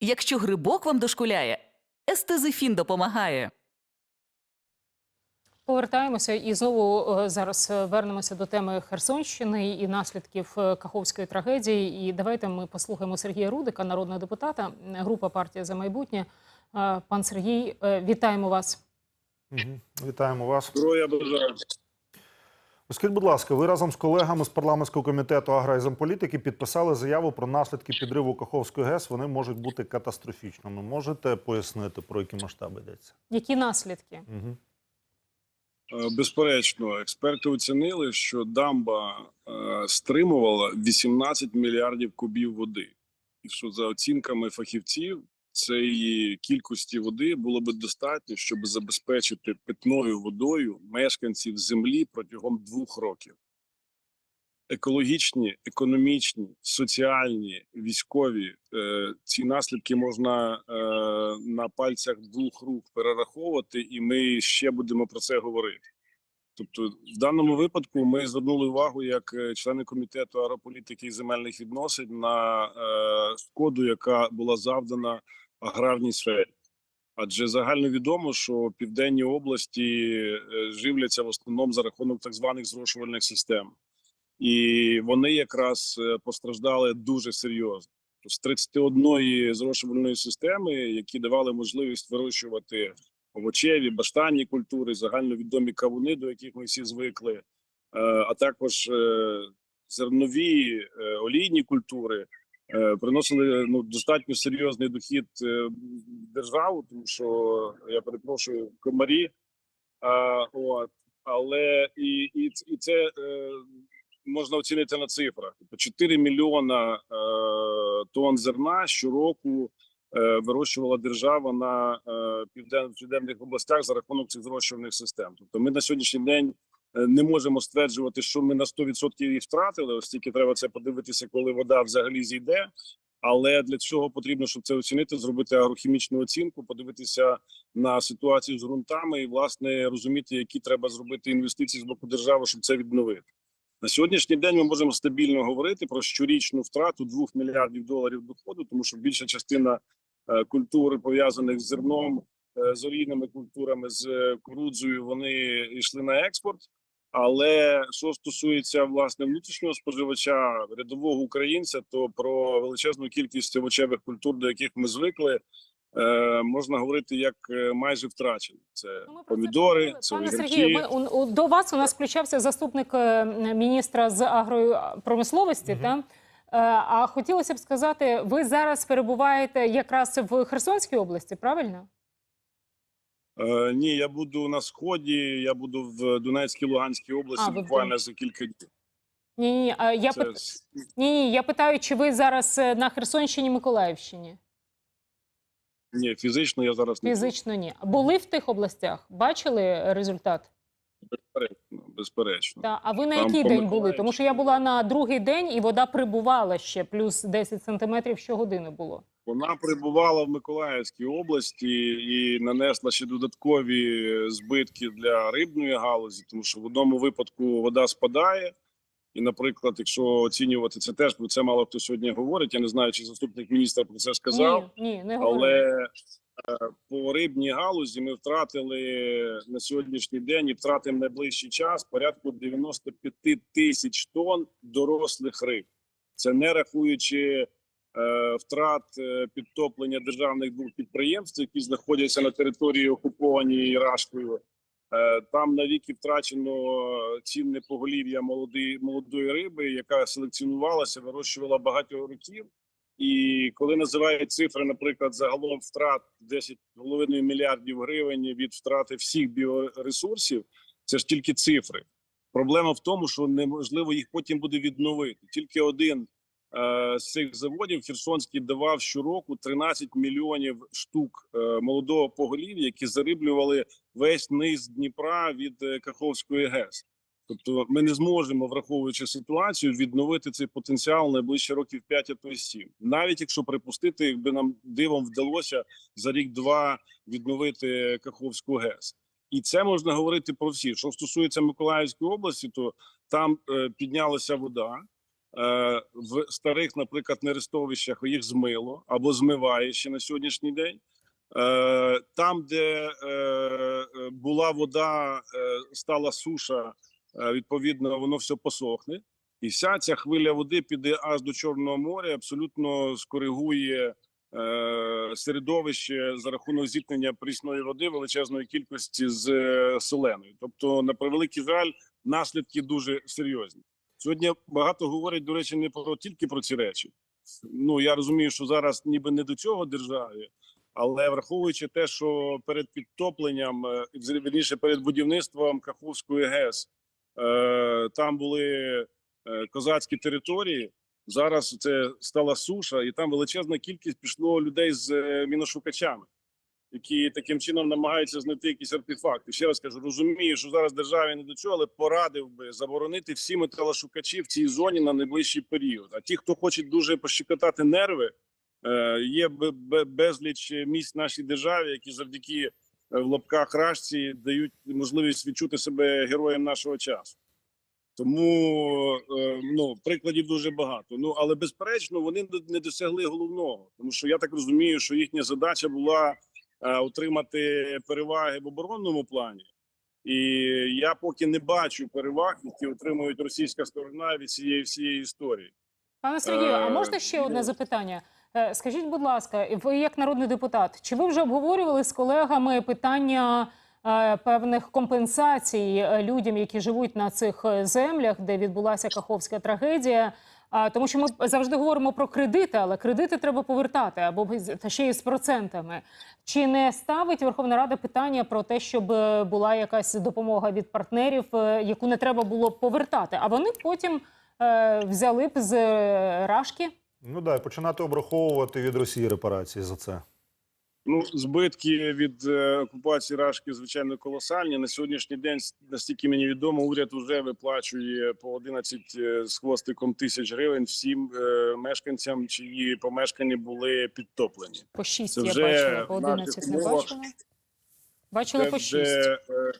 Якщо грибок вам дошкуляє, естезифін допомагає. Повертаємося і знову е, зараз е, вернемося до теми Херсонщини і наслідків е, Каховської трагедії. І давайте ми послухаємо Сергія Рудика, народного депутата, група партія за майбутнє. Пан Сергій, вітаємо вас. Мгм. Вітаємо вас. Здоров'я бажаю. Скажіть, будь ласка, ви разом з колегами з парламентського комітету агро і замполітики підписали заяву про наслідки підриву Каховської ГЕС. Вони можуть бути катастрофічними. Можете пояснити, про які масштаби йдеться? Які наслідки? Угу. Безперечно, експерти оцінили, що дамба е, стримувала 18 мільярдів кубів води, і що за оцінками фахівців цієї кількості води було би достатньо, щоб забезпечити питною водою мешканців землі протягом двох років. Екологічні, економічні, соціальні, військові е, ці наслідки можна е, на пальцях двох рук перераховувати, і ми ще будемо про це говорити. Тобто, в даному випадку ми звернули увагу як е, члени комітету аерополітики і земельних відносин на е, шкоду, яка була завдана аграрній сфері. Адже загальновідомо, що південні області е, живляться в основному за рахунок так званих зрошувальних систем, і вони якраз е, постраждали дуже серйозно. З 31 зрошувальної системи, які давали можливість вирощувати овочеві, баштанні культури, загальновідомі кавуни, до яких ми всі звикли, е, а також зернові олійні культури. Е, Приносили ну достатньо серйозний дохід е, державу, тому що я перепрошую комарі. А, от але і, і, і це е, можна оцінити на цифрах. Тобто 4 мільйона е, тонн зерна щороку е, вирощувала держава на е, південних областях за рахунок цих зрощувальних систем. Тобто, ми на сьогоднішній день не можемо стверджувати, що ми на 100% їх втратили. Оскільки треба це подивитися, коли вода взагалі зійде. Але для цього потрібно, щоб це оцінити, зробити агрохімічну оцінку, подивитися на ситуацію з ґрунтами і власне розуміти, які треба зробити інвестиції з боку держави, щоб це відновити. На сьогоднішній день ми можемо стабільно говорити про щорічну втрату 2 мільярдів доларів доходу, тому що більша частина е, культур пов'язаних з зерном, е, з олійними культурами, з е, кукурудзою, вони йшли на експорт. Але що стосується власне внутрішнього споживача, рядового українця, то про величезну кількість овочевих культур, до яких ми звикли, е, можна говорити як е, майже втрачені. Це Ну, ми помідори, це Пане. Сергію, ми, у- у- до вас у нас включався заступник е, міністра з агропромисловості. Мгм. Та? А хотілося б сказати, ви зараз перебуваєте якраз в Херсонській області, правильно? Е, ні, я буду на сході. Я буду в Донецькій Луганській області А, буквально за кілька днів. Ні, ні, а я Це пит... ні, ні, я питаю, чи ви зараз е, на Херсонщині, Миколаївщині? ні, фізично я зараз не Фізично ні. Були в тих областях? Бачили результат? Безперечно. безперечно. Та а ви на Там який день були? Тому що я була на другий день, і вода прибувала ще плюс 10 сантиметрів щогодини було. Вона прибувала в Миколаївській області і нанесла ще додаткові збитки для рибної галузі, тому що в одному випадку вода спадає. І, наприклад, якщо оцінювати це теж про це мало хто сьогодні говорить. Я не знаю, чи заступник міністра про це сказав. Ні, ні, не говорили. Але по рибній галузі ми втратили на сьогоднішній день і втратимо найближчий час порядку 95 тисяч тонн дорослих риб. Це не рахуючи е, втрат е, підтоплення державних двох підприємств, які знаходяться на території окупованій Рашкою. Е, Там навіки втрачено цінне поголів'я молодої молодої риби, яка селекціонувалася, вирощувала багато років. І коли називають цифри, наприклад, загалом втрат 10,5 мільярдів гривень від втрати всіх біоресурсів, це ж тільки цифри. Проблема в тому, що неможливо їх потім буде відновити. Тільки один е, з цих заводів Херсонський давав щороку 13 мільйонів штук е, молодого поголів'я, які зариблювали весь низ Дніпра від е, Каховської ГЕС. Тобто, ми не зможемо, враховуючи ситуацію, відновити цей потенціал найближче років 5, а то й 7. Навіть якщо припустити, якби нам дивом вдалося за рік-два відновити Каховську ГЕС. І це можна говорити про всі. Що стосується Миколаївської області, то там е, піднялася вода. в старих, наприклад, нерестовищах їх змило або змиває ще на сьогоднішній день. Е, Там, де е, е, була вода, е, стала суша, е, відповідно, воно все посохне. І вся ця хвиля води піде аж до Чорного моря, абсолютно скоригує е, середовище за рахунок зіткнення прісної води величезної кількості з е, соленою. Тобто, на превеликий жаль, наслідки дуже серйозні. Сьогодні багато говорять, до речі, не про тільки про ці речі. Ну я розумію, що зараз ніби не до цього державі, але враховуючи те, що перед підтопленням, е, вірніше перед будівництвом Каховської ГЕС, е, там були е, козацькі території. Зараз це стала суша, і там величезна кількість пішло людей з е, міношукачами, які таким чином намагаються знайти якісь артефакти. Ще раз кажу, розумію, що зараз державі не до цього, але порадив би заборонити всі металошукачі в цій зоні на найближчий період. А ті, хто хоче дуже пощекотати нерви, е, є бе- бе- безліч місць в нашій державі, які завдяки е, в лапках рашці дають можливість відчути себе героєм нашого часу. Тому е, ну прикладів дуже багато. Ну але безперечно, вони не- досягли головного, тому що я так розумію, що їхня задача була е, отримати переваги в оборонному плані, і я поки не бачу переваг, які отримують російська сторона від цієї всієї історії. Пане Сергію, а Е, можна ще одне ну. запитання? Е, Скажіть, будь ласка, ви як народний депутат, чи ви вже обговорювали з колегами питання е, певних компенсацій е, людям, які живуть на цих землях, де відбулася каховська трагедія? Тому що ми завжди говоримо про кредити, але кредити треба повертати або та ще й з процентами. Чи не ставить Верховна Рада питання про те, щоб була якась допомога від партнерів, яку не треба було повертати? А вони потім взяли б з Рашки? Ну да, і починати обраховувати від Росії репарації за це. Ну, збитки від е, окупації Рашки звичайно колосальні. На сьогоднішній день, настільки мені відомо, уряд вже виплачує по 11 е, з хвостиком тисяч гривень всім е, мешканцям, чиї помешкання були підтоплені. По 6 Це я вже бачила, по в 11 не бачила. Бачила по 6. вже, е,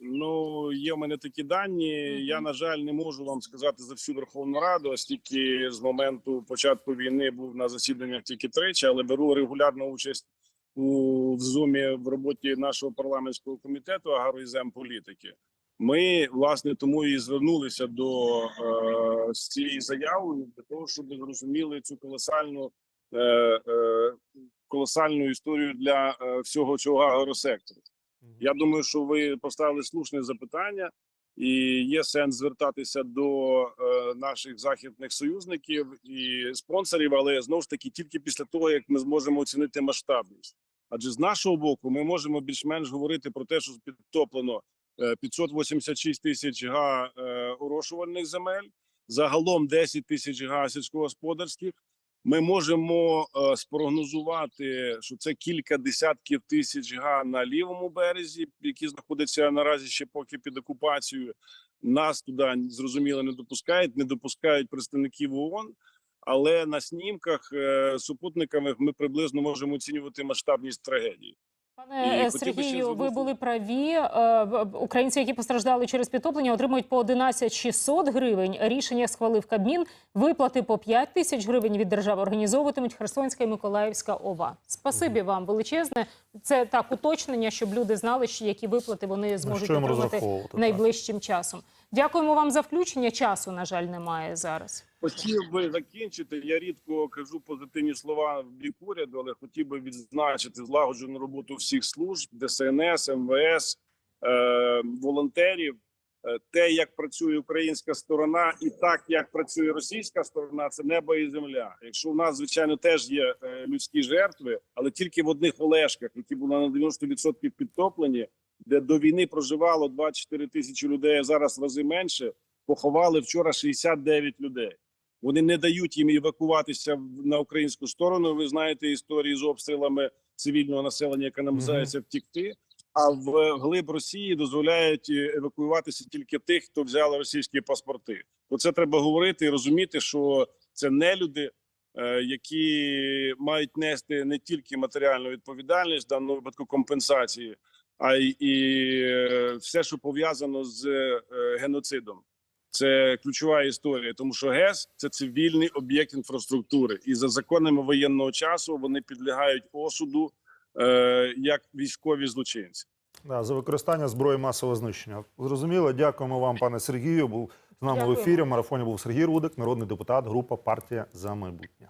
ну, є в мене такі дані. Я, на жаль, не можу вам сказати за всю Верховну Раду, оскільки з моменту початку війни був на засіданнях тільки тричі, але беру регулярну участь у в зумі в роботі нашого парламентського комітету агро і земполітики. Ми власне тому і звернулися до е, з цією заявою для того, щоб зрозуміли цю колосальну е, е, колосальну історію для е, всього цього агросектору. Я думаю, що ви поставили слушне запитання, і є сенс звертатися до е, наших західних союзників і спонсорів, але знову ж таки тільки після того, як ми зможемо оцінити масштабність. Адже з нашого боку ми можемо більш-менш говорити про те, що підтоплено е, 586 тисяч га е, орошувальних земель, загалом 10 тисяч га сільськогосподарських. Ми можемо е, спрогнозувати, що це кілька десятків тисяч га на лівому березі, які знаходяться наразі ще поки під окупацією. Нас туди зрозуміло не допускають, не допускають представників ООН. Але на снімках е, супутниками ми приблизно можемо оцінювати масштабність трагедії. Пане Сергію, ви були праві. Е, Українці, які постраждали через підтоплення, отримують по 11 600 гривень. Рішення схвалив Кабмін. Виплати по 5 тисяч гривень від держави організовуватимуть Херсонська і Миколаївська ОВА. Спасибі вам величезне. Це так уточнення, щоб люди знали, що які виплати вони зможуть отримати найближчим часом. Дякуємо вам за включення. Часу, на жаль, немає зараз. Хотів би закінчити. Я рідко кажу позитивні слова в бік уряду, але хотів би відзначити злагоджену роботу всіх служб, ДСНС, МВС, е, волонтерів. Е, Те, як працює українська сторона, і так як працює російська сторона, це небо і земля. Якщо в нас звичайно теж є е, людські жертви, але тільки в одних Олешках, які були на 90% підтоплені, де до війни проживало 24 тисячі людей, а зараз в рази менше, поховали вчора 69 людей. Вони не дають їм евакуватися на українську сторону. Ви знаєте історії з обстрілами цивільного населення, яке намагається втікти. А в глиб Росії дозволяють е, евакуюватися тільки тих, хто взяли російські паспорти. Про це треба говорити і розуміти, що це не люди, е, які мають нести не тільки матеріальну відповідальність в даному випадку компенсації, а й і е, все, що пов'язано з геноцидом. Це ключова історія, тому що ГЕС це цивільний об'єкт інфраструктури, і за законами воєнного часу вони підлягають осуду е, як військові злочинці. Да, за використання зброї масового знищення. Зрозуміло. Дякуємо вам, пане Сергію. Був з нами в ефірі. В марафоні був Сергій Рудик, народний депутат, група партія за майбутнє.